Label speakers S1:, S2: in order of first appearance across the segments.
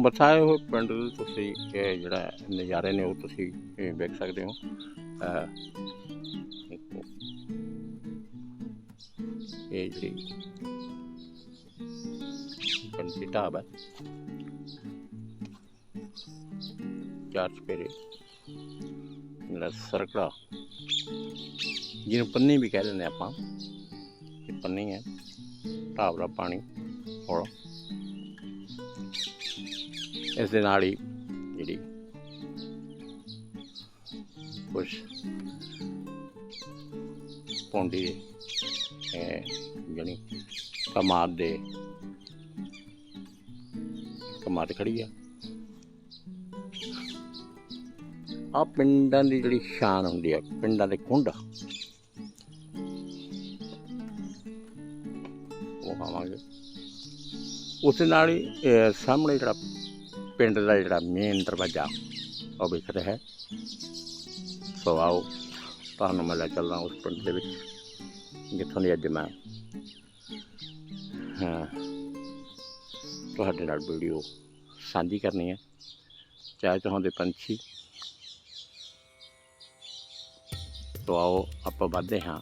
S1: ਬਸਾਏ ਹੋਏ ਪਿੰਡ ਦੇ ਤੁਸੀਂ, ਇਹ ਜਿਹੜਾ ਨਜ਼ਾਰੇ ਨੇ ਉਹ ਤੁਸੀਂ ਵੇਖ ਸਕਦੇ ਹੋ। ਇਹ ਜਿਹੜੀ ਪਿੰਡ ਢਾਬ ਹੈ, ਚਾਰ ਚਪੇਰੇ ਜਿਹੜਾ ਸਰਕੜਾ, ਜਿਹਨੂੰ ਪੰਨੀ ਵੀ ਕਹਿ ਦਿੰਦੇ ਆਪਾਂ, ਇਹ ਪੰਨੀ ਹੈ, ਢਾਬ ਦਾ ਪਾਣੀ ਹੌਲਾ ਇਸ ਦੇ ਨਾਲ ਹੀ ਜਿਹੜੀ ਕੁਛ ਪੌਂਡੀ ਹੈ ਇਹ ਕਮਾਦ ਦੇ ਕਮਾਦ ਖੜੀ ਆ। ਆ ਪਿੰਡਾਂ ਦੀ ਜਿਹੜੀ ਸ਼ਾਨ ਹੁੰਦੀ ਆ, ਪਿੰਡਾਂ ਦੇ ਕੁੰਡ ਉਹ ਖਾਵਾਂਗੇ ਉਸ ਨਾਲ ਹੀ ਸਾਹਮਣੇ ਜਿਹੜਾ ਪਿੰਡ ਦਾ ਜਿਹੜਾ ਮੇਨ ਦਰਵਾਜ਼ਾ, ਉਹ ਵਿਖ ਰਿਹਾ ਹੈ। ਸੋ ਆਓ, ਤੁਹਾਨੂੰ ਮੈਂ ਲੈ ਚੱਲਦਾ ਉਸ ਪਿੰਡ ਦੇ ਵਿੱਚ, ਜਿੱਥੋਂ ਦੀ ਅੱਜ ਮੈਂ, ਹਾਂ, ਤੁਹਾਡੇ ਨਾਲ ਵੀਡੀਓ ਸਾਂਝੀ ਕਰਨੀ ਹੈ। ਚਾਹੇ ਚਾਹੁੰਦੇ ਪੰਛੀ। ਸੋ ਆਓ, ਆਪਾਂ ਵੱਧਦੇ ਹਾਂ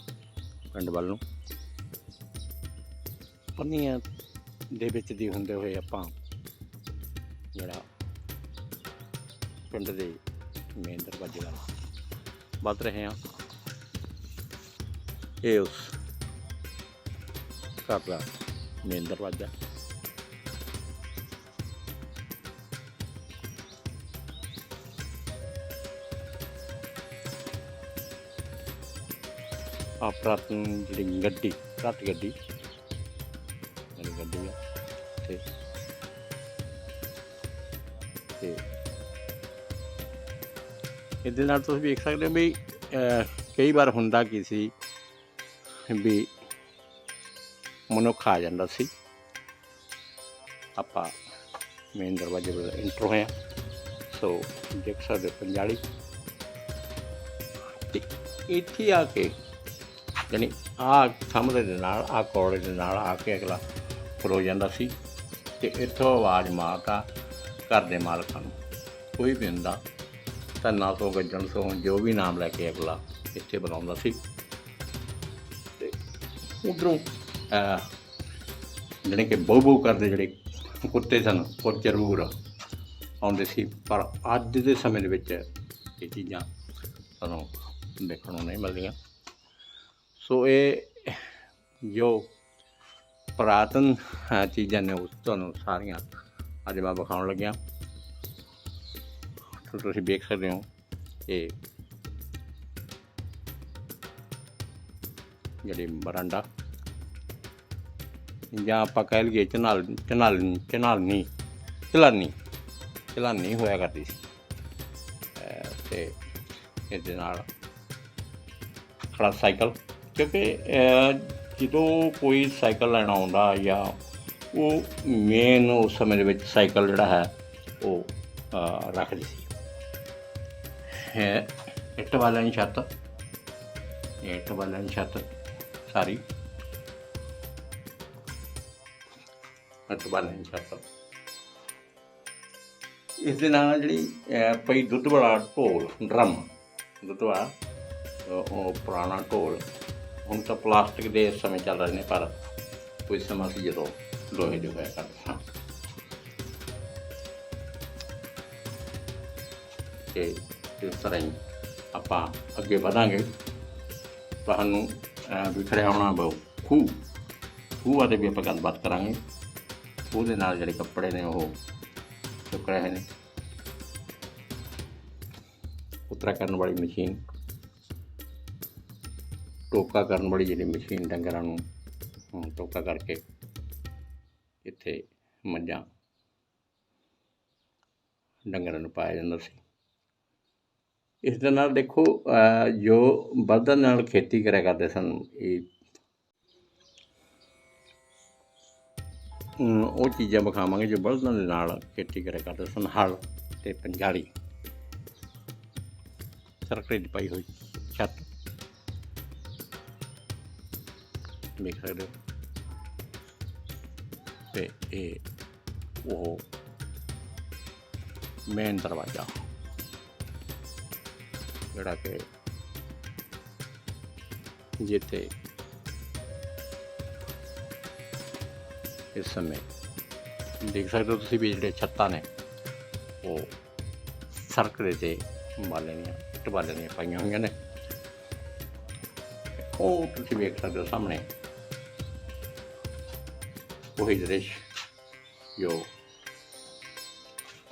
S1: ਪਿੰਡ ਵੱਲ ਨੂੰ। ਪੰਨੀਆਂ ਦੇ ਵਿੱਚ ਦੀ ਹੁੰਦੇ ਹੋਏ ਆਪਾਂ ਜਿਹੜਾ ਪਿੰਡ ਦੇ ਮੇਨ ਦਰਵਾਜ਼ੇ ਵੱਲ ਵੱਧ ਰਹੇ ਹਾਂ। ਇਹ ਉਸ ਘਰ ਦਾ ਮੇਨ ਦਰਵਾਜ਼ਾ ਆ ਪ੍ਰਾਤਨ ਜਿਹੜੀ ਗੱਡੀ ਰੱਤ ਗੱਡੀ ਇਹਦੇ ਨਾਲ ਤੁਸੀਂ ਵੇਖ ਸਕਦੇ ਹੋ ਵੀ ਕਈ ਵਾਰ ਹੁੰਦਾ ਕੀ ਸੀ ਵੀ ਮਨੁੱਖ ਆ ਜਾਂਦਾ ਸੀ। ਆਪਾਂ ਮੇਨ ਦਰਵਾਜ਼ੇ ਵੱਲ ਇੰਟਰ ਹੋਇਆ ਸੋ ਦੇਖ ਸਕਦੇ ਹੋ ਪੰਜਾਲੀ। ਤੇ ਇੱਥੇ ਆ ਕੇ ਯਾਨੀ ਆ ਸਾਹਮਣੇ ਦੇ ਨਾਲ, ਆ ਕੋੜੇ ਦੇ ਨਾਲ ਆ ਕੇ ਅਗਲਾ ਖਲੋ ਜਾਂਦਾ ਸੀ। ਤੇ ਇੱਥੋਂ ਆਵਾਜ਼ ਮਾਰਦਾ ਘਰ ਦੇ ਮਾਲਕਾਂ ਨੂੰ, ਕੋਈ ਵੀ ਹੁੰਦਾ ਤਾਂ ਤੋਂ ਗੱਜਣ ਤੋਂ ਜੋ ਵੀ ਨਾਮ ਲੈ ਕੇ ਅਗਲਾ ਇੱਥੇ ਬਣਾਉਂਦਾ ਸੀ। ਤੇ ਉਧਰੋਂ ਜਿਹੜੇ ਕਿ ਬਹੁ ਬਹੁ ਕਰਦੇ ਜਿਹੜੇ ਕੁੱਤੇ ਸਨ, ਉਹ ਜ਼ਰੂਰ ਆਉਂਦੇ ਸੀ। ਪਰ ਅੱਜ ਦੇ ਸਮੇਂ ਦੇ ਵਿੱਚ ਇਹ ਚੀਜ਼ਾਂ ਸਾਨੂੰ ਦੇਖਣ ਨੂੰ ਨਹੀਂ ਮਿਲਦੀਆਂ। ਸੋ ਇਹ ਜੋ ਪੁਰਾਤਨ ਚੀਜ਼ਾਂ ਨੇ, ਉਹ ਤੁਹਾਨੂੰ ਸਾਰੀਆਂ ਅੱਜ ਮੈਂ ਵਿਖਾਉਣ ਲੱਗਿਆ। ਸੋ ਤੁਸੀਂ ਵੇਖ ਸਕਦੇ ਹੋ ਇਹ ਜਿਹੜੀ ਬਰਾਂਡਾ। ਜਾਂ ਆਪਾਂ ਕਹਿ ਲਈਏ ਚਨਾਲ ਚਨਾਲ ਚਨਾਲਨੀ ਚਲਾਨੀ ਚਲਾਨੀ ਹੋਇਆ ਕਰਦੀ ਸੀ। ਅਹ ਤੇ ਇਹਦੇ ਨਾਲ ਖੜਾ ਸਾਈਕਲ ਕਿਉਂਕਿ ਜਦੋਂ ਕੋਈ ਸਾਈਕਲ ਲੈਣਾ ਆਉਂਦਾ ਜਾਂ ਉਹ ਮੇਨ ਉਸ ਸਮੇਂ ਦੇ ਵਿੱਚ ਸਾਈਕਲ ਜਿਹੜਾ ਹੈ ਉਹ ਅਹ, ਰੱਖਦੀ ਸੀ। ਹੈ ਇੱਟ ਵਾਲਿਆਂ ਦੀ ਛੱਤ। ਇਹ ਇੱਟ ਵਾਲਿਆਂ ਦੀ ਛੱਤ, ਸਾਰੀ। ਇੱਟ ਵਾਲਿਆਂ ਦੀ ਛੱਤ। ਇਸ ਦੇ ਨਾਲ ਜਿਹੜੀ ਪਈ ਦੁੱਧ ਵਾਲਾ ਢੋਲ, ਡਰਮ। ਦੁੱਧ ਵਾਲਾ ਉਹ ਪੁਰਾਣਾ ਢੋਲ। ਹੁਣ ਤਾਂ ਪਲਾਸਟਿਕ ਦੇ ਇਸ ਸਮੇਂ ਚੱਲ ਰਹੇ ਨੇ, ਪਰ ਕੋਈ ਸਮਾਂ ਸੀ ਜਦੋਂ ਲੋਹੇ ਦੇ ਹੋਇਆ ਕਰਦੇ ਹਾਂ ਤੇ ਉਸ ਤਰ੍ਹਾਂ ਹੀ ਆਪਾਂ ਅੱਗੇ ਵਧਾਂਗੇ। ਤੁਹਾਨੂੰ ਅਹ, ਵਿਖਰਿਆ ਹੋਣਾ ਬਹੁ ਖੂਹ। ਖੂਹ 'ਤੇ ਵੀ ਆਪਾਂ ਗੱਲਬਾਤ ਕਰਾਂਗੇ। ਉਹਦੇ ਨਾਲ ਜਿਹੜੇ ਕੱਪੜੇ ਨੇ ਉਹ ਚੁੱਕ ਰਹੇ ਨੇ। ਉਤਰਾ ਕਰਨ ਵਾਲੀ ਮਸ਼ੀਨ। ਟੋਕਾ ਕਰਨ ਵਾਲੀ ਜਿਹੜੀ ਮਸ਼ੀਨ ਡੰਗਰਾਂ ਨੂੰ ਟੋਕਾ ਕਰਕੇ ਇੱਥੇ ਮੱਝਾਂ ਡੰਗਰਾਂ ਨੂੰ ਪਾਇਆ ਜਾਂਦਾ ਸੀ। ਇਸ ਦੇ ਨਾਲ ਦੇਖੋ ਅਹ, ਜੋ ਬਲਦਾਂ ਨਾਲ ਖੇਤੀ ਕਰਿਆ ਕਰਦੇ ਸਨ ਇਹ ਉਹ ਚੀਜ਼ਾਂ ਵਿਖਾਵਾਂਗੇ ਜੋ ਬਲਦਾਂ ਦੇ ਨਾਲ ਖੇਤੀ ਕਰਿਆ ਕਰਦੇ ਸਨ ਹਲ ਤੇ ਪੰਜਾਲੀ। ਸਰਕੜੇ ਦੀ ਪਾਈ ਹੋਈ ਛੱਤ। ਦੇਖ ਸਕਦੇ ਹੋ। ਤੇ ਇਹ ਉਹ ਮੇਨ ਦਰਵਾਜ਼ਾ। ਜਿਹੜਾ ਕਿ ਜਿੱਥੇ ਇਸ ਸਮੇਂ ਦੇਖ ਸਕਦੇ ਹੋ ਤੁਸੀਂ ਵੀ ਜਿਹੜੇ ਛੱਤਾਂ ਨੇ, ਉਹ ਸੜਕ ਦੇ ਤੇ ਬਾਲਣੀਆਂ ਇੱਟ ਪਾਈਆਂ ਹੋਈਆਂ ਨੇ। ਉਹ ਤੁਸੀਂ ਵੇਖ ਸਕਦੇ ਹੋ ਸਾਹਮਣੇ। ਉਹੀ ਦ੍ਰਿਸ਼ ਜੋ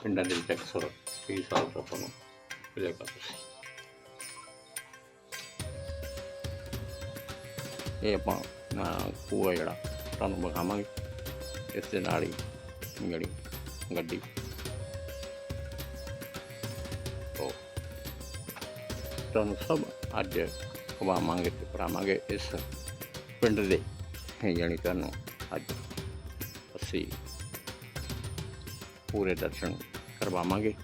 S1: ਪਿੰਡਾਂ ਦੇ ਵਿੱਚ ਅਕਸਰ ਕਈ ਸਾਲ ਤੋਂ ਤੁਹਾਨੂੰ ਮਿਲੇਗਾ ਤੁਸੀਂ ਇਹ ਆਪਾਂ ਅਹ, ਖੂਹ ਜਿਹੜਾ ਤੁਹਾਨੂੰ ਵਿਖਾਵਾਂਗੇ। ਇਸ ਦੇ ਨਾਲ ਹੀ ਜਿਹੜੀ ਗੱਡੀ। ਉਹ ਤੁਹਾਨੂੰ ਸਭ ਅੱਜ ਖਵਾਵਾਂਗੇ ਤੇ ਪਰਾਵਾਂਗੇ ਇਸ ਪਿੰਡ ਦੇ ਯਾਨੀ ਤੁਹਾਨੂੰ ਅੱਜ ਅਸੀਂ ਪੂਰੇ ਦਰਸ਼ਨ ਕਰਵਾਵਾਂਗੇ।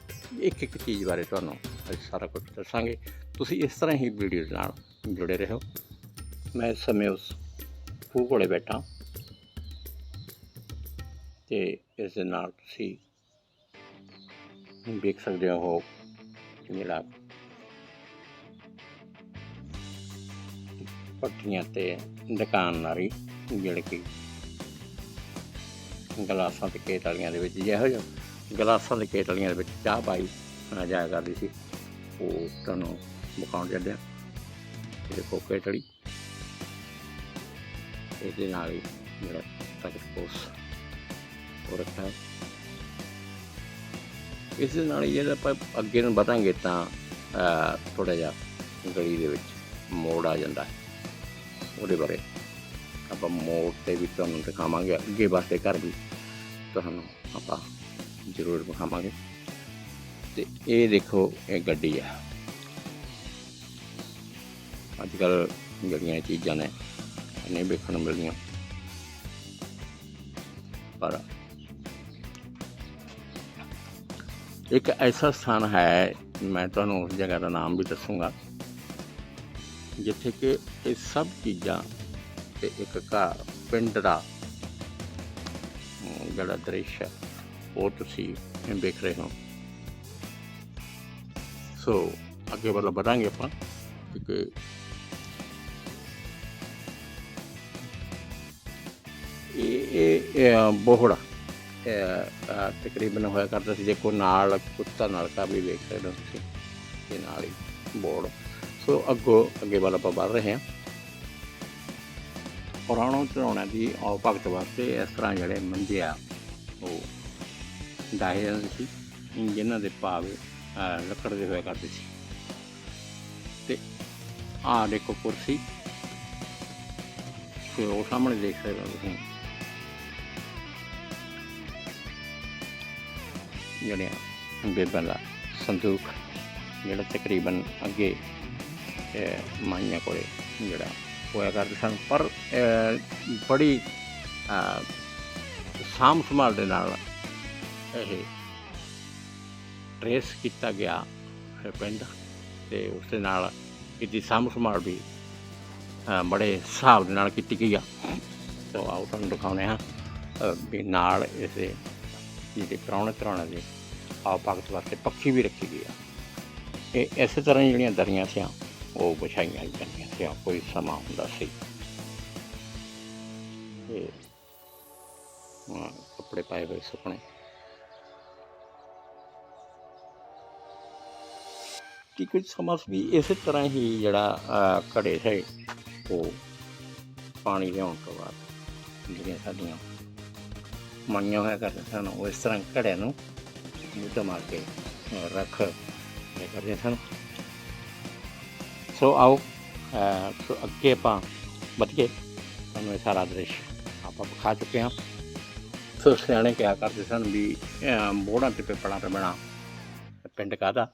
S1: ਇੱਕ ਇੱਕ ਚੀਜ਼ ਬਾਰੇ ਤੁਹਾਨੂੰ ਅੱਜ ਸਾਰਾ ਕੁਝ ਦੱਸਾਂਗੇ। ਤੁਸੀਂ ਇਸ ਤਰ੍ਹਾਂ ਹੀ ਵੀਡੀਓ ਨਾਲ ਜੁੜੇ ਰਹੋ। ਮੈਂ ਇਸ ਸਮੇਂ ਉਸ ਖੂਹ ਕੋਲੇ ਬੈਠਾ ਤੇ ਇਸ ਦੇ ਨਾਲ ਤੁਸੀਂ ਦੇਖ ਸਕਦੇ ਹੋ ਜਿਹੜਾ ਪੱਟੀਆਂ ਤੇ ਦੁਕਾਨਦਾਰੀ ਜਿਹੜੇ ਕਿ ਗਲਾਸਾਂ ਤੇ ਕੇਤਲੀਆਂ ਦੇ ਵਿੱਚ ਜਿਹੋ ਜਿਹਾ ਗਲਾਸਾਂ ਤੇ ਕੇਤਲੀਆਂ ਦੇ ਵਿੱਚ ਚਾਹ ਪਾਈ ਜਾਇਆ ਕਰਦੀ ਸੀ, ਉਹ ਤੁਹਾਨੂੰ ਵਿਖਾਉਣ ਚੱਲਿਆ। ਇਹ ਦੇਖੋ ਕੇਤਲੀ ਇਹਦੇ ਨਾਲ ਹੀ ਜਿਹੜਾ ਤੱਕ ਕੋਸ ਹੋ ਰੱਖਾ ਹੈ ਇਸ ਦੇ ਨਾਲ ਹੀ ਜੇ ਆਪਾਂ ਅੱਗੇ ਨੂੰ ਵਧਾਂਗੇ ਤਾਂ ਥੋੜਾ ਜਿਹਾ ਗਲੀ ਦੇ ਵਿੱਚ ਮੋੜ ਆ ਜਾਂਦਾ ਹੈ। ਉਹਦੇ ਬਾਰੇ ਆਪਾਂ ਮੋੜ ਤੇ ਵੀ ਤੁਹਾਨੂੰ ਦਿਖਾਵਾਂਗੇ, ਅੱਗੇ ਵਾਸਤੇ ਘਰ ਵੀ ਤੁਹਾਨੂੰ ਆਪਾਂ ਜ਼ਰੂਰ ਦਿਖਾਵਾਂਗੇ ਤੇ ਇਹ ਦੇਖੋ, ਇਹ ਗੱਡੀ ਆ ਅੱਜ ਕੱਲ ਜਿਹੜੀਆਂ ਚੀਜ਼ਾਂ ਨੇ ਨਹੀਂ ਵੇਖਣ ਨੂੰ ਮਿਲਦੀਆਂ। ਪਰ ਇੱਕ ਐਸਾ ਸਥਾਨ ਹੈ, ਮੈਂ ਤੁਹਾਨੂੰ ਉਸ ਜਗ੍ਹਾ ਦਾ ਨਾਮ ਵੀ ਦੱਸੂੰਗਾ, ਜਿੱਥੇ ਕਿ ਇਹ ਸਭ ਚੀਜ਼ਾਂ ਤੇ ਇੱਕ ਘਰ, ਪਿੰਡ ਦਾ ਜਿਹੜਾ ਦ੍ਰਿਸ਼ ਹੈ, ਉਹ ਤੁਸੀਂ ਵੇਖ ਰਹੇ ਹੋ। ਸੋ ਅੱਗੇ ਵੱਲ ਵਧਾਂਗੇ ਆਪਾਂ ਕਿਉਂਕਿ ਇਹ ਇਹ ਬੋਹੜਾ ਤਕਰੀਬਨ ਹੋਇਆ ਕਰਦਾ ਸੀ ਦੇਖੋ ਨਾਲ, ਕੁੱਤਾ ਨਲਕਾ ਵੀ ਵੇਖ ਸਕਦੇ ਹੋ ਤੁਸੀਂ, ਇਹ ਨਾਲ ਹੀ ਬੋੜ ਸੋ ਅੱਗੋਂ ਅੱਗੇ ਵੱਲ ਆਪਾਂ ਵੱਧ ਰਹੇ ਹਾਂ। ਪੁਰਾਣੋ ਚੜਾਉਣਾ ਦੀ ਆਓ ਭਗਤ ਵਾਸਤੇ ਇਸ ਤਰ੍ਹਾਂ ਜਿਹੜੇ ਮੰਜੇ ਆ, ਉਹ ਡਾਹੇ ਜਾਂਦੇ ਸੀ, ਜਿਨ੍ਹਾਂ ਦੇ ਭਾਵੇਂ ਲੱਕੜ ਦੇ ਹੋਇਆ ਕਰਦੇ ਸੀ। ਤੇ ਆਹ ਦੇਖੋ ਕੁਰਸੀ, ਤੇ ਉਹ ਸਾਹਮਣੇ ਦੇਖ ਸਕਦੇ ਹੋ ਤੁਸੀਂ। ਜਿਹੜੀਆਂ ਬੇਬਾਂ ਦਾ ਸੰਦੂਕ ਜਿਹੜਾ ਤਕਰੀਬਨ ਅੱਗੇ ਮਾਈਆਂ ਕੋਲੇ ਜਿਹੜਾ ਹੋਇਆ ਕਰਦੇ ਸਨ। ਪਰ ਬੜੀ ਅਹ, ਸਾਂਭ ਸੰਭਾਲ ਦੇ ਨਾਲ ਇਹ ਟਰੇਸ ਕੀਤਾ ਗਿਆ ਪਿੰਡ ਤੇ ਉਸ ਦੇ ਨਾਲ ਇਹਦੀ ਸਾਂਭ ਸੰਭਾਲ ਵੀ ਬੜੇ ਹਿਸਾਬ ਦੇ ਨਾਲ ਕੀਤੀ ਗਈ ਆ। ਸੋ ਆਓ ਤੁਹਾਨੂੰ ਦਿਖਾਉਂਦੇ ਹਾਂ ਵੀ ਨਾਲ ਇਸੇ ਜਿਹੜੇ ਪ੍ਰਾਹੁਣੇ ਤਰਾਉਣੇ ਦੇ ਆਪ ਭਗਤ ਵਾਸਤੇ ਪੱਖੀ ਵੀ ਰੱਖੀ ਗਈ ਆ। ਇਹ ਇਸੇ ਤਰ੍ਹਾਂ ਹੀ ਜਿਹੜੀਆਂ ਦਰੀਆਂ ਸੀ ਉਹ ਵਿਛਾਈਆਂ ਜਾਂਦੀਆਂ ਸੀ ਕੋਈ ਸਮਾਂ ਹੁੰਦਾ ਸੀ। ਤੇ ਕੱਪੜੇ ਪਾਏ ਹੋਏ ਸੁਪਨੇ। ਕਿ ਕੁਝ ਸਮਾਂ ਵੀ ਇਸੇ ਤਰ੍ਹਾਂ ਹੀ ਜਿਹੜਾ ਘੜੇ ਸੀ ਉਹ ਪਾਣੀ ਲਿਆਉਣ ਤੋਂ ਬਾਅਦ ਜਿਹੜੀਆਂ ਸਾਡੀਆਂ ਮਾਈਆਂ ਹੋਇਆ ਕਰਦੇ ਸਨ ਉਹ ਇਸ ਤਰ੍ਹਾਂ ਘੜਿਆਂ ਨੂੰ ਮੁੱਢ ਮਾਰ ਕੇ ਅਹ, ਰੱਖ ਇਹ ਕਰਦੇ ਸਨ ਸੋ ਆਓ ਅੱਗੇ ਆਪਾਂ ਵਧੀਏ ਤੁਹਾਨੂੰ ਇਹ ਸਾਰਾ ਦ੍ਰਿਸ਼ ਆਪਾਂ ਵਿਖਾ ਚੁੱਕੇ ਹਾਂ ਸੋ ਸਿਆਣੇ ਕਿਹਾ ਕਰਦੇ ਸਨ ਵੀ ਅਹ, ਬੋੜਾਂ ਤੇ ਪੇਪੜਾਂ ਤੇ ਬਣਾ ਪਿੰਡ ਕਾਹਦਾ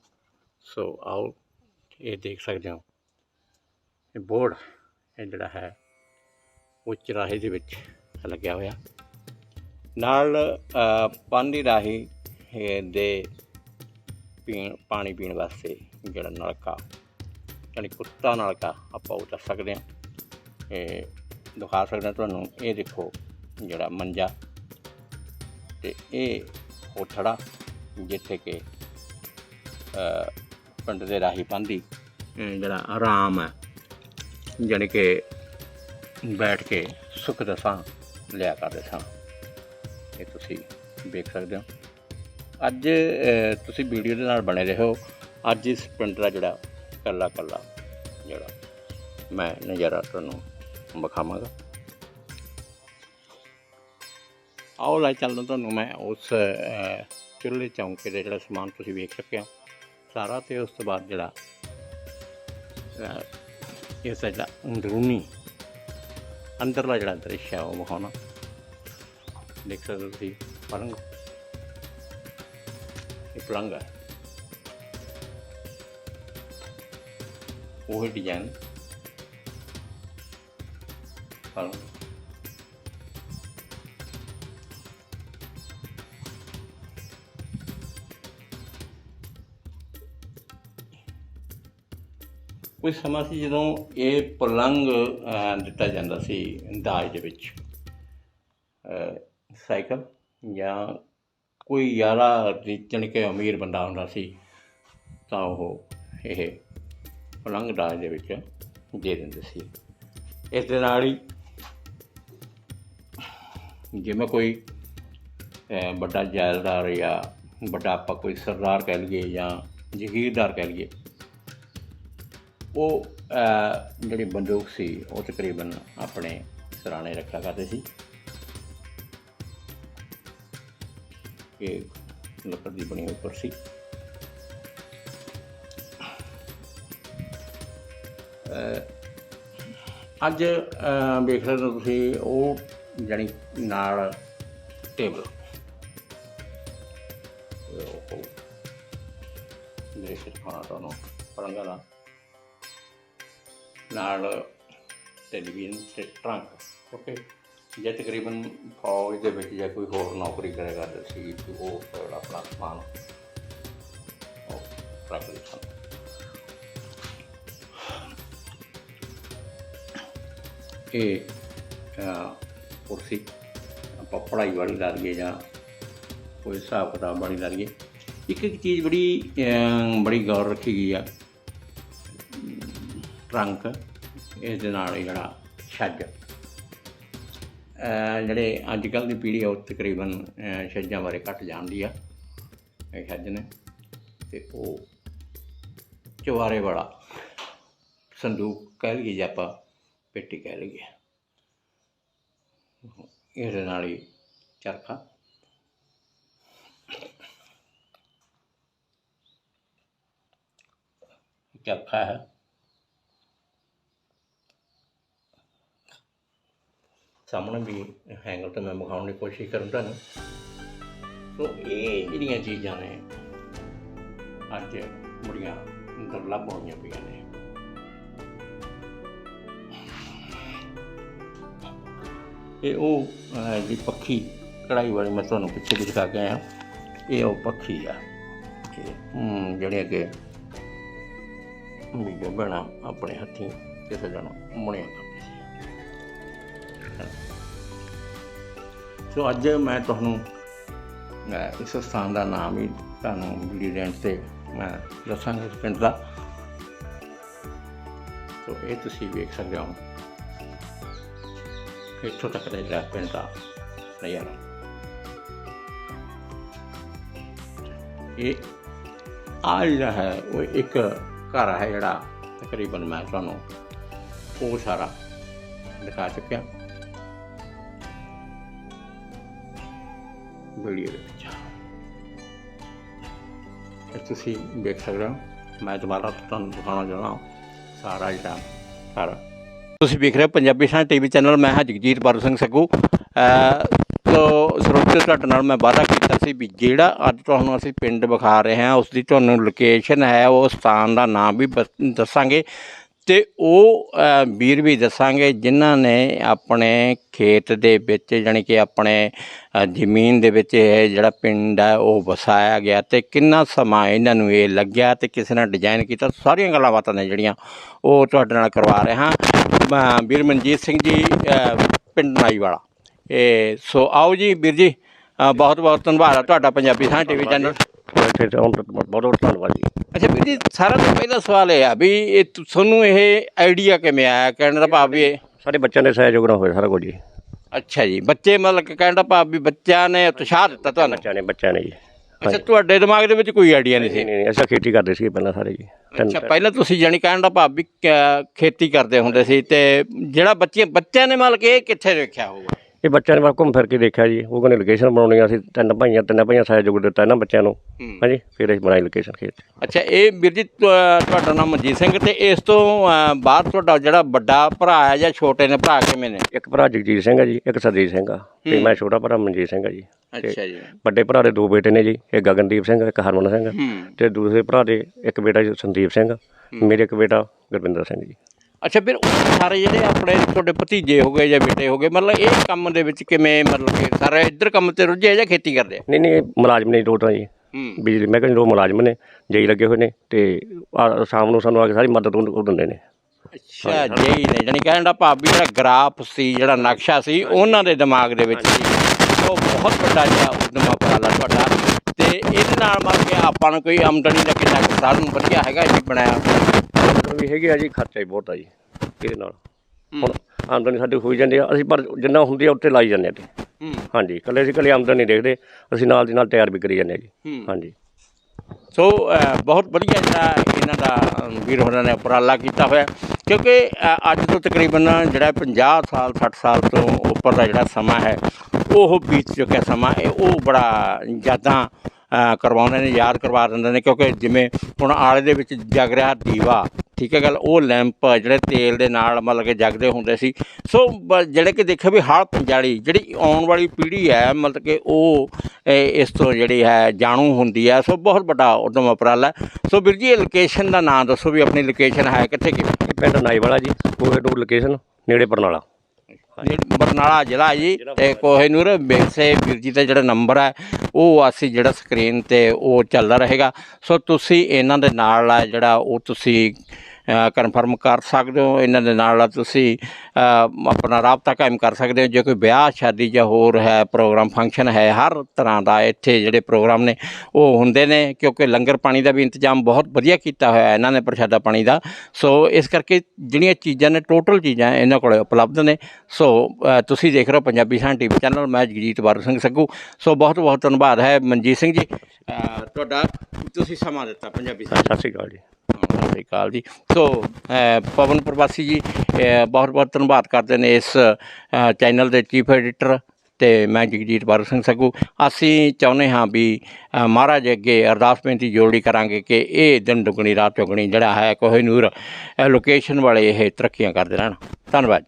S1: ਸੋ ਆਓ ਇਹ ਦੇਖ ਸਕਦੇ ਹੋ ਇਹ ਬੋਰਡ ਇਹ ਜਿਹੜਾ ਹੈ ਉਹ ਚਰਾਹੇ ਦੇ ਵਿੱਚ ਲੱਗਿਆ ਹੋਇਆ ਨਾਲ ਅ, ਪਾਣੀ ਰਾਹੀਂ ਦੇ ਪੀਣ ਪਾਣੀ ਪੀਣ ਵਾਸਤੇ ਜਿਹੜਾ ਨਲਕਾ ਯਾਨੀ ਕੁੱਤਾ ਨਲਕਾ ਆਪਾਂ ਉਹ ਦੱਸ ਸਕਦੇ ਹਾਂ। ਇਹ ਦਿਖਾ ਸਕਦੇ ਹਾਂ ਤੁਹਾਨੂੰ ਇਹ ਦੇਖੋ ਜਿਹੜਾ ਮੰਜਾ ਤੇ ਇਹ ਹੋਠੜਾ ਜਿੱਥੇ ਕਿ ਪਿੰਡ ਦੇ ਰਾਹੀ ਪਾਂਦੀ ਜਿਹੜਾ ਆਰਾਮ ਹੈ ਜਾਣੀ ਕਿ ਬੈਠ ਕੇ ਸੁੱਖ ਦਾ ਸਾਹ ਲਿਆ ਕਰਦੇ ਸਾਂ। ਇਹ ਤੁਸੀਂ ਵੇਖ ਸਕਦੇ ਹੋ। ਅੱਜ ਤੁਸੀਂ ਵੀਡੀਓ ਦੇ ਨਾਲ ਬਣੇ ਰਹੋ। ਅੱਜ ਇਸ ਪਿੰਡ ਦਾ ਜਿਹੜਾ ਕੱਲਾ ਕੱਲਾ ਜਿਹੜਾ ਮੈਂ ਨਜ਼ਾਰਾ ਤੁਹਾਨੂੰ ਵਿਖਾਵਾਂਗਾ। ਆਓ ਲੈ ਚੱਲਦਾ ਤੁਹਾਨੂੰ ਮੈਂ ਉਸ ਚੁੱਲ੍ਹੇ ਚੌਂਕੇ ਦੇ ਜਿਹੜਾ ਸਮਾਨ ਤੁਸੀਂ ਵੇਖ ਸਕਿਆ ਸਾਰਾ ਤੇ ਉਸ ਤੋਂ ਬਾਅਦ ਜਿਹੜਾ ਅ, ਇਸ ਦਾ ਜਿਹੜਾ ਅੰਦਰੂਨੀ ਅੰਦਰਲਾ ਜਿਹੜਾ ਦ੍ਰਿਸ਼ ਹੈ ਉਹ ਵਿਖਾਉਣਾ। ਦੇਖ ਸਕਦੇ ਹੋ ਤੁਸੀਂ ਪਲੰਗ ਇਹ ਪਲੰਗ ਹੈ ਉਹ ਡਿਜ਼ਾਈਨ ਪਲੰਗ ਕੋਈ ਸਮਾਂ ਸੀ ਜਦੋਂ ਇਹ ਪਲੰਗ ਦਿੱਤਾ ਜਾਂਦਾ ਸੀ ਦਾਜ ਦੇ ਵਿੱਚ ਸਾਈਕਲ ਜਾਂ ਕੋਈ ਜ਼ਿਆਦਾ ਜਾਣੀ ਕਿ ਅਮੀਰ ਬੰਦਾ ਹੁੰਦਾ ਸੀ ਤਾਂ ਉਹ ਇਹ ਪਲੰਗ ਦਾਜ ਦੇ ਵਿੱਚ ਦੇ ਦਿੰਦੇ ਸੀ। ਇਸ ਦੇ ਨਾਲ ਹੀ ਜਿਵੇਂ ਕੋਈ ਵੱਡਾ ਜਾਇਲਦਾਰ ਜਾਂ ਵੱਡਾ ਆਪਾਂ ਕੋਈ ਸਰਦਾਰ ਕਹਿ ਲਈਏ ਜਾਂ ਜ਼ਗੀਰਦਾਰ ਕਹਿ ਲਈਏ, ਉਹ ਜਿਹੜੀ ਬੰਦੂਕ ਸੀ ਉਹ ਤਕਰੀਬਨ ਆਪਣੇ ਸਰਾਣੇ ਰੱਖਿਆ ਕਰਦੇ ਸੀ। ਇਹ ਲੱਕੜ ਦੀ ਬਣੀ ਹੋਈ ਕੁਰਸੀ ਅੱਜ eh, ਵੇਖ ਰਹੇ ਹੋ ਤੁਸੀਂ, ਉਹ ਜਾਣੀ ਨਾਲ ਟੇਬਲ ਉਹ ਦ੍ਰਿਸ਼ ਤੁਹਾਨੂੰ ਪਰੰਗਾ ਦਾ। ਨਾਲ ਟੈਲੀਵਿਜ਼ਨ ਤੇ ਟਰੰਕ ਓਕੇ ਜੇ ਤਕਰੀਬਨ ਫੌਜ ਦੇ ਵਿੱਚ ਜਾਂ ਕੋਈ ਹੋਰ ਨੌਕਰੀ ਕਰਿਆ ਕਰਦੇ ਸੀ ਤੇ ਉਹ ਫਿਰ ਆਪਣਾ ਸਮਾਨ ਉਹ ਰੱਖ ਸਨ ਇਹ ਕੁਰਸੀ ਆਪਾਂ ਪੜ੍ਹਾਈ ਵਾਲੀ ਲਾ ਲਈਏ ਜਾਂ ਕੋਈ ਹਿਸਾਬ ਕਿਤਾਬ ਵਾਲੀ ਲਾ ਲਈਏ। ਇੱਕ ਇੱਕ ਚੀਜ਼ ਬੜੀ ਬੜੀ ਗੌਰ ਰੱਖੀ ਗਈ ਆ। ਟਰੰਕ, ਇਸ ਦੇ ਨਾਲ ਹੀ ਜਿਹੜਾ ਛੱਜ। ਜਿਹੜੇ ਅੱਜ ਕੱਲ ਦੀ ਪੀੜ੍ਹੀ ਆ, ਉਹ ਤਕਰੀਬਨ ਛੱਜਾਂ ਬਾਰੇ ਘੱਟ ਜਾਣਦੀ ਆ, ਇਹ ਛੱਜ ਨੇ। ਤੇ ਉਹ ਚਵਾਰੇ ਵਾਲਾ ਸੰਦੂਕ ਕਹਿ ਲਈਏ ਜਾਂ ਆਪਾਂ ਪੇਟੀ ਕਹਿ ਲਈਏ। ਇਸ ਨਾਲ ਹੀ ਚਰਖਾ। ਚਰਖਾ ਹੈ। ਸਾਹਮਣੇ ਵੀ ਹੈਂਗਲ ਤੇ ਮੈਂ ਵਿਖਾਉਣ ਦੀ ਕੋਸ਼ਿਸ਼ ਕਰੂੰ ਤੁਹਾਨੂੰ ਸੋ ਇਹ ਜਿਹੜੀਆਂ ਚੀਜ਼ਾਂ ਨੇ ਅੱਜ ਬੜੀਆਂ ਦੁਰਲੱਭ ਹੋਈਆਂ ਪਈਆਂ ਨੇ। ਇਹ ਉਹ ਅਹ, ਜੀ ਪੱਖੀ ਕਢਾਈ ਵਾਲੀ ਮੈਂ ਤੁਹਾਨੂੰ ਪਿੱਛੇ ਵੀ ਦਿਖਾ ਕੇ ਆਇਆ। ਇਹ ਉਹ ਪੱਖੀ ਆ। ਇਹ ਜਿਹੜੀਆਂ ਕਿ ਵੀ ਜੋ ਬਣਾ ਆਪਣੇ ਹੱਥੀਂ ਕਿਸੇ ਜਣਾ ਮੁਣਿਆ ਕਰਦੇ ਸੀ ਸੋ ਅੱਜ ਮੈਂ ਤੁਹਾਨੂੰ ਇਸ ਸਥਾਨ ਦਾ ਨਾਮ ਹੀ ਤੁਹਾਨੂੰ ਵੀਡੀਓ ਦੇ ਤੇ ਮੈਂ ਦੱਸਾਂਗਾ ਇਸ ਪਿੰਡ ਦਾ। ਸੋ ਇਹ ਤੁਸੀਂ ਵੇਖ ਸਕਦੇ ਹੋ। ਇੱਥੋਂ ਤੱਕ ਦਾ ਜਿਹੜਾ ਪਿੰਡ ਦਾ ਨਜ਼ਾਰਾ। ਇਹ ਆ ਜਿਹੜਾ ਹੈ, ਉਹ ਇੱਕ ਘਰ ਹੈ ਜਿਹੜਾ ਤਕਰੀਬਨ ਮੈਂ ਤੁਹਾਨੂੰ ਉਹ ਸਾਰਾ ਦਿਖਾ ਚੁੱਕਿਆ। ਵੀਡੀਓ ਦੇ ਵਿੱਚ ਇਹ ਤੁਸੀਂ ਦੇਖ ਸਕਦੇ ਹੋ ਮੈਂ ਦੁਬਾਰਾ ਤੁਹਾਨੂੰ ਦਿਖਾਉਣਾ ਚਾਹੁੰਦਾ ਸਾਰਾ ਜਿਹੜਾ ਘਰ ਤੁਸੀਂ ਵੇਖ ਰਹੇ ਹੋ ਪੰਜਾਬੀ ਸਾਂ ਟੀਵੀ ਚੈਨਲ ਮੈਂ ਹਾਂ ਜਗਜੀਤ ਬਾਰੂ ਸਿੰਘ ਸੱਗੂ ਤੋ ਸਰੋਤਿਓ ਤੁਹਾਡੇ ਨਾਲ ਮੈਂ ਵਾਅਦਾ ਕੀਤਾ ਸੀ ਵੀ ਜਿਹੜਾ ਅੱਜ ਤੁਹਾਨੂੰ ਅਸੀਂ ਪਿੰਡ ਵਿਖਾ ਰਹੇ ਹਾਂ ਉਸ ਦੀ ਤੁਹਾਨੂੰ ਲੋਕੇਸ਼ਨ ਹੈ ਉਹ ਸਥਾਨ ਦਾ ਨਾਮ ਵੀ ਦੱਸਾਂਗੇ ਤੇ ਉਹ ਵੀਰ ਵੀ ਦੱਸਾਂਗੇ, ਜਿਨ੍ਹਾਂ ਨੇ ਆਪਣੇ ਖੇਤ ਦੇ ਵਿੱਚ, ਜਾਣੀ ਕਿ ਆਪਣੇ ਜ਼ਮੀਨ ਦੇ ਵਿੱਚ ਇਹ ਜਿਹੜਾ ਪਿੰਡ ਹੈ, ਉਹ ਵਸਾਇਆ ਗਿਆ ਤੇ ਕਿੰਨਾ ਸਮਾਂ ਇਹਨਾਂ ਨੂੰ ਇਹ ਲੱਗਿਆ ਤੇ ਕਿਸੇ ਨੇ ਡਿਜ਼ਾਈਨ ਕੀਤਾ। ਸਾਰੀਆਂ ਗੱਲਾਂ ਬਾਤਾਂ ਨੇ ਜਿਹੜੀਆਂ ਉਹ ਤੁਹਾਡੇ ਨਾਲ ਕਰਵਾ ਰਿਹਾ ਹਾਂ। ਵੀਰ ਮਨਜੀਤ ਸਿੰਘ ਜੀ ਪਿੰਡ ਨਾਈ ਵਾਲਾ ਇਹ, ਸੋ ਆਓ ਜੀ ਵੀਰ ਜੀ ਬਹੁਤ ਬਹੁਤ ਧੰਨਵਾਦ ਤੁਹਾਡਾ ਪੰਜਾਬੀ ਸਾਂ ਟੀਵੀ ਚੈਨਲ।
S2: ਇੱਥੇ ਤਾਂ ਹੁਣ ਬਹੁਤ ਬਹੁਤ ਧੰਨਵਾਦ ਜੀ
S1: ਅੱਛਾ ਵੀਰ ਜੀ ਸਾਰਾ ਤੋਂ ਪਹਿਲਾ ਸਵਾਲ ਇਹ ਆ ਵੀ ਇਹ ਤੁ- ਤੁਹਾਨੂੰ ਇਹ ਆਈਡੀਆ ਕਿਵੇਂ ਆਇਆ ਕਹਿਣ ਦਾ ਭਾਵ ਵੀ ਇਹ?
S2: ਸਾਡੇ ਬੱਚਿਆਂ ਦੇ ਸਹਿਯੋਗ ਨਾਲ ਹੋਇਆ ਸਾਰਾ ਕੁਝ ਜੀ।
S1: ਅੱਛਾ ਜੀ ਬੱਚੇ ਮਤਲਬ ਕਿ ਕਹਿਣ ਦਾ ਭਾਵ ਵੀ ਬੱਚਿਆਂ ਨੇ ਉਤਸ਼ਾਹ ਦਿੱਤਾ ਤੁਹਾਨੂੰ?
S2: ਬੱਚਿਆਂ ਨੇ ਬੱਚਿਆਂ ਨੇ ਜੀ।
S1: ਅੱਛਾ ਤੁਹਾਡੇ ਦਿਮਾਗ ਦੇ ਵਿੱਚ ਕੋਈ ਆਈਡੀਆ ਨਹੀਂ ਸੀ?
S2: ਨਹੀਂ ਨਹੀਂ ਨਹੀਂ, ਅਸੀਂ ਖੇਤੀ ਕਰਦੇ ਸੀ ਪਹਿਲਾਂ ਸਾਰੇ ਜੀ। ਤਿੰਨ-
S1: ਅੱਛਾ ਪਹਿਲਾਂ ਤੁਸੀਂ ਜਾਣੀ ਕਹਿਣ ਦਾ ਭਾਵ ਵੀ ਕ- ਖੇਤੀ ਕਰਦੇ ਹੁੰਦੇ ਸੀ ਤੇ ਜਿਹੜਾ ਬੱਚੇ ਬੱਚਿਆਂ ਨੇ ਮਤਲਬ ਕਿ ਇਹ ਕਿੱਥੇ ਦੇਖਿਆ ਹੋਊਗਾ?
S2: ਇਹ ਬੱਚਿਆਂ ਨੇ ਬਸ ਘੁੰਮ ਫਿਰ ਕੇ ਦੇਖਿਆ ਜੀ। ਉਹ ਕਹਿੰਦੇ ਲੋਕੇਸ਼ਨ ਬਣਾਉਣੀ ਆ, ਅਸੀਂ ਤਿੰਨ ਭਾਈਆਂ ਤਿੰਨ ਭਾਈਆਂ ਸਹਿਯੋਗ ਦਿੱਤਾ ਇਹਨਾਂ ਬੱਚਿਆਂ ਨੂੰ। ਹਾਂਜੀ ਫਿਰ ਅਸੀਂ ਬਣਾਈ ਲੋਕੇਸ਼ਨ ਖੇਤ
S1: ਅੱਛਾ ਇਹ ਵੀਰ ਜੀ ਤੁ- ਤੁਹਾਡਾ ਨਾਮ ਮਨਜੀਤ ਸਿੰਘ ਤੇ ਇਸ ਤੋਂ ਅ, ਬਾਅਦ ਤੁਹਾਡਾ ਜਿਹੜਾ ਵੱਡਾ ਭਰਾ ਹੈ ਜਾਂ ਛੋਟੇ ਨੇ ਭਰਾ ਕਿਵੇਂ ਨੇ?
S2: ਇੱਕ ਭਰਾ ਜਗਜੀਤ ਸਿੰਘ ਆ ਜੀ ਇੱਕ ਸਰਜੀਤ ਸਿੰਘ ਆ। ਤੇ ਮੈਂ ਛੋਟਾ ਭਰਾ ਮਨਜੀਤ ਸਿੰਘ ਆ ਜੀ।
S1: ਅੱਛਾ ਜੀ।
S2: ਵੱਡੇ ਭਰਾ ਦੇ ਦੋ ਬੇਟੇ ਨੇ ਜੀ ਇੱਕ ਗਗਨਦੀਪ ਸਿੰਘ ਇੱਕ ਹਰਮਨ ਸਿੰਘ।
S1: ਹੂੰ।
S2: ਤੇ ਦੂਸਰੇ ਭਰਾ ਦੇ ਇੱਕ ਬੇਟਾ ਜੀ ਸੰਦੀਪ ਸਿੰਘ। ਮੇਰੇ ਇੱਕ ਬੇਟਾ ਗੁਰਵਿੰਦਰ ਸਿੰਘ ਜੀ।
S1: ਅੱਛਾ ਫਿਰ ਉਹ ਸਾਰੇ ਜਿਹੜੇ ਆਪਣੇ ਤੁਹਾਡੇ ਭਤੀਜੇ ਹੋ ਗਏ ਜਾਂ ਬੇਟੇ ਹੋ ਗਏ ਮਤਲਬ ਇਹ ਕੰਮ ਦੇ ਵਿੱਚ ਕਿਵੇਂ ਮਤਲਬ ਕਿ ਸਾਰੇ ਇੱਧਰ ਕੰਮ ਤੇ ਰੁੱਝੇ ਜਾਂ ਖੇਤੀ ਕਰਦੇ ਆ?
S2: ਨਹੀਂ ਨਹੀਂ ਇਹ ਮੁਲਾਜ਼ਮ ਨੇ ਤਾਂ ਜੀ। ਬਿਜਲੀ ਮਹਿਕਮੇ ਦੋ ਮੁਲਾਜ਼ਮ ਨੇ ਜਈ ਲੱਗੇ ਹੋਏ ਨੇ ਤੇ ਆਹ ਸ਼ਾਮ ਨੂੰ ਸਾਨੂੰ ਆ ਕੇ ਸਾਰੀ ਮਦਦ ਉਹ ਉਹ ਦਿੰਦੇ ਨੇ।
S1: ਅੱਛਾ ਜੀ ਨੇ ਜਾਣੀ ਕਹਿਣ ਦਾ ਭਾਵ ਵੀ ਜਿਹੜਾ ਗ੍ਰਾਫ ਸੀ ਜਿਹੜਾ ਨਕਸ਼ਾ ਸੀ ਉਹਨਾਂ ਦੇ ਦਿਮਾਗ ਦੇ ਵਿੱਚ ਸੀ। ਉਹ ਬਹੁਤ ਵੱਡਾ ਜਿਹਾ ਉਦਮ ਉਪਰਾਲਾ ਤੁਹਾਡਾ। ਤੇ ਇਹਦੇ ਨਾਲ ਮਤਲਬ ਕਿ ਆਪਾਂ ਨੂੰ ਕੋਈ ਆਮਦਨੀ ਦਾ ਕਿੰਨਾ ਕੁ ਸਾਧਨ ਵਧੀਆ ਹੈਗਾ ਜੀ ਬਣਾਇਆ
S2: ਮਤਲਬ ਵੀ ਹੈਗੇ ਆ ਜੀ ਖਰਚਾ ਹੀ ਬਹੁਤ ਆ ਜੀ ਇਹਦੇ ਨਾਲ। ਹੁਣ ਆਮਦਨੀ ਸਾਡੀ ਹੋਈ ਜਾਂਦੀ ਆ ਅਸੀਂ ਪਰ ਜਿੰਨਾ ਹੁੰਦੀ ਆ ਉੱਤੇ ਲਾਈ ਜਾਂਦੇ ਆ ਤੇ ਹਾਂਜੀ ਇਕੱਲੇ ਅਸੀਂ ਇਕੱਲੇ ਆਮਦਨੀ ਨਹੀਂ ਦੇਖਦੇ ਅਸੀਂ ਨਾਲ ਦੀ ਨਾਲ ਤਿਆਰ ਵੀ ਕਰੀ ਜਾਂਦੇ ਆ ਜੀ। ਹਾਂਜੀ।
S1: ਸੋ ਅ, ਬਹੁਤ ਵਧੀਆ ਜਿਹੜਾ ਇਹਨਾਂ ਦਾ ਅ, ਵੀਰ ਹੋਰਾਂ ਨੇ ਉਪਰਾਲਾ ਕੀਤਾ ਹੋਇਆ। ਕਿਉਂਕਿ ਅ, ਅੱਜ ਤੋਂ ਤਕਰੀਬਨ ਜਿਹੜਾ 50 ਸਾਲ 60 ਸਾਲ ਤੋਂ ਉੱਪਰ ਦਾ ਜਿਹੜਾ ਸਮਾਂ ਹੈ ਉਹ ਬੀਤ ਚੁੱਕਿਆ ਸਮਾਂ। ਇਹ ਉਹ ਬੜਾ ਯਾਦਾਂ ਅ, ਕਰਵਾਉਂਦੇ ਨੇ ਯਾਦ ਕਰਵਾ ਦਿੰਦੇ ਨੇ। ਕਿਉਂਕਿ ਜਿਵੇਂ ਹੁਣ ਆਲੇ ਦੇ ਵਿੱਚ ਜਗ ਰਿਹਾ ਦੀਵਾ ਠੀਕ ਹੈ ਗੱਲ ਉਹ ਲੈਂਪ ਜਿਹੜੇ ਤੇਲ ਦੇ ਨਾਲ ਮਤਲਬ ਕਿ ਜਗਦੇ ਹੁੰਦੇ ਸੀ। ਸੋ ਜਿਹੜੇ ਕਿ ਦੇਖਿਆ ਵੀ ਹਾਲ ਪੰਜਾਲੀ ਜਿਹੜੀ ਆਉਣ ਵਾਲੀ ਪੀੜ੍ਹੀ ਹੈ ਮਤਲਬ ਕਿ ਉਹ ਇਸ ਤੋਂ ਜਿਹੜੀ ਹੈ ਜਾਣੂ ਹੁੰਦੀ ਹੈ। ਸੋ ਬਹੁਤ ਵੱਡਾ ਉਦਮ ਉਪਰਾਲਾ। ਸੋ ਵੀਰ ਜੀ ਲੋਕੇਸ਼ਨ ਦਾ ਨਾਮ ਦੱਸੋ ਵੀ ਆਪਣੀ ਲੋਕੇਸ਼ਨ ਹੈ ਕਿੱਥੇ
S2: ਇਹ ਪਿੰਡ ਨਾਈਵਾਲਾ ਜੀ ਕੋਹੇ ਨੂੰ ਲੋਕੇਸ਼ਨ ਨੇੜੇ ਬਰਨਾਲਾ।
S1: ਬਰਨਾਲਾ ਜ਼ਿਲ੍ਹਾ ਜੀ ਤੇ ਕੋਹੇਨੂਰ ਬੇਸੇ ਵੀਰ ਜੀ ਦਾ ਜਿਹੜਾ ਨੰਬਰ ਹੈ ਉਹ ਅਸੀਂ ਜਿਹੜਾ ਸਕਰੀਨ ਤੇ ਉਹ ਚੱਲਦਾ ਰਹੇਗਾ। ਸੋ ਤੁਸੀਂ ਇਹਨਾਂ ਦੇ ਨਾਲ ਜਿਹੜਾ ਉਹ ਤੁਸੀਂ ਕਨਫਰਮ ਕਰ ਸਕਦੇ ਹੋ, ਇਹਨਾਂ ਦੇ ਨਾਲ ਤੁਸੀਂ ਆਪਣਾ ਰਾਬਤਾ ਕਾਇਮ ਕਰ ਸਕਦੇ ਹੋ। ਜੇ ਕੋਈ ਵਿਆਹ, ਸ਼ਾਦੀ ਜਾਂ ਹੋਰ ਹੈ, ਪ੍ਰੋਗਰਾਮ, ਫੰਕਸ਼ਨ ਹੈ, ਹਰ ਤਰ੍ਹਾਂ ਦਾ ਇੱਥੇ ਜਿਹੜੇ ਪ੍ਰੋਗਰਾਮ ਨੇ, ਉਹ ਹੁੰਦੇ ਨੇ, ਕਿਉਂਕਿ ਲੰਗਰ ਪਾਣੀ ਦਾ ਵੀ ਇੰਤਜ਼ਾਮ ਬਹੁਤ ਵਧੀਆ ਕੀਤਾ ਹੋਇਆ ਇਹਨਾਂ ਨੇ ਪ੍ਰਸ਼ਾਦਾ ਪਾਣੀ ਦਾ। ਸੋ ਇਸ ਕਰਕੇ ਜਿਹੜੀਆਂ ਚੀਜ਼ਾਂ ਨੇ ਟੋਟਲ ਚੀਜ਼ਾਂ ਇਹਨਾਂ ਕੋਲ ਉਪਲਬਧ ਨੇ। ਸੋ ਤੁਸੀਂ ਦੇਖ ਰਹੇ ਹੋ ਪੰਜਾਬੀ ਸਾਂ ਟੀਵੀ ਚੈਨਲ, ਮੈਂ ਜਗਜੀਤ ਬਾਰੂ ਸਿੰਘ ਸੱਗੂ ਸੋ ਬਹੁਤ ਬਹੁਤ ਧੰਨਵਾਦ ਹੈ ਮਨਜੀਤ ਸਿੰਘ ਜੀ। ਤੁਹਾਡਾ ਤੁਸੀਂ ਸਮਾਂ ਦਿੱਤਾ ਪੰਜਾਬੀ ਸਾਂ
S2: ਸਤਿ ਸ਼੍ਰੀ ਅਕਾਲ ਜੀ।
S1: ਸਤਿ ਸ਼੍ਰੀ ਅਕਾਲ ਜੀ। ਸੋ ਪਵਨ ਪ੍ਰਵਾਸੀ ਜੀ ਬਹੁਤ ਬਹੁਤ ਧੰਨਵਾਦ ਕਰਦੇ ਨੇ ਇਸ ਚੈਨਲ ਦੇ ਚੀਫ ਐਡੀਟਰ ਤੇ ਮੈਂ ਜਗਜੀਤ ਬਾਰੂ ਸਿੰਘ ਸੱਗੂ ਅਸੀਂ ਚਾਹੁੰਦੇ ਹਾਂ ਵੀ ਮਹਾਰਾਜ ਅੱਗੇ ਅਰਦਾਸ ਬੇਨਤੀ ਜੋੜੀ ਕਰਾਂਗੇ ਕਿ ਇਹ ਦਿਨ ਦੁਗਣੀ ਰਾਤ ਚੌਗਣੀ ਜਿਹੜਾ ਹੈ ਕੋਹੇ ਨੂਰ ਲੋਕੇਸ਼ਨ ਵਾਲੇ ਇਹ ਤਰੱਕੀਆਂ ਕਰਦੇ ਰਹਿਣ। ਧੰਨਵਾਦ ਜੀ।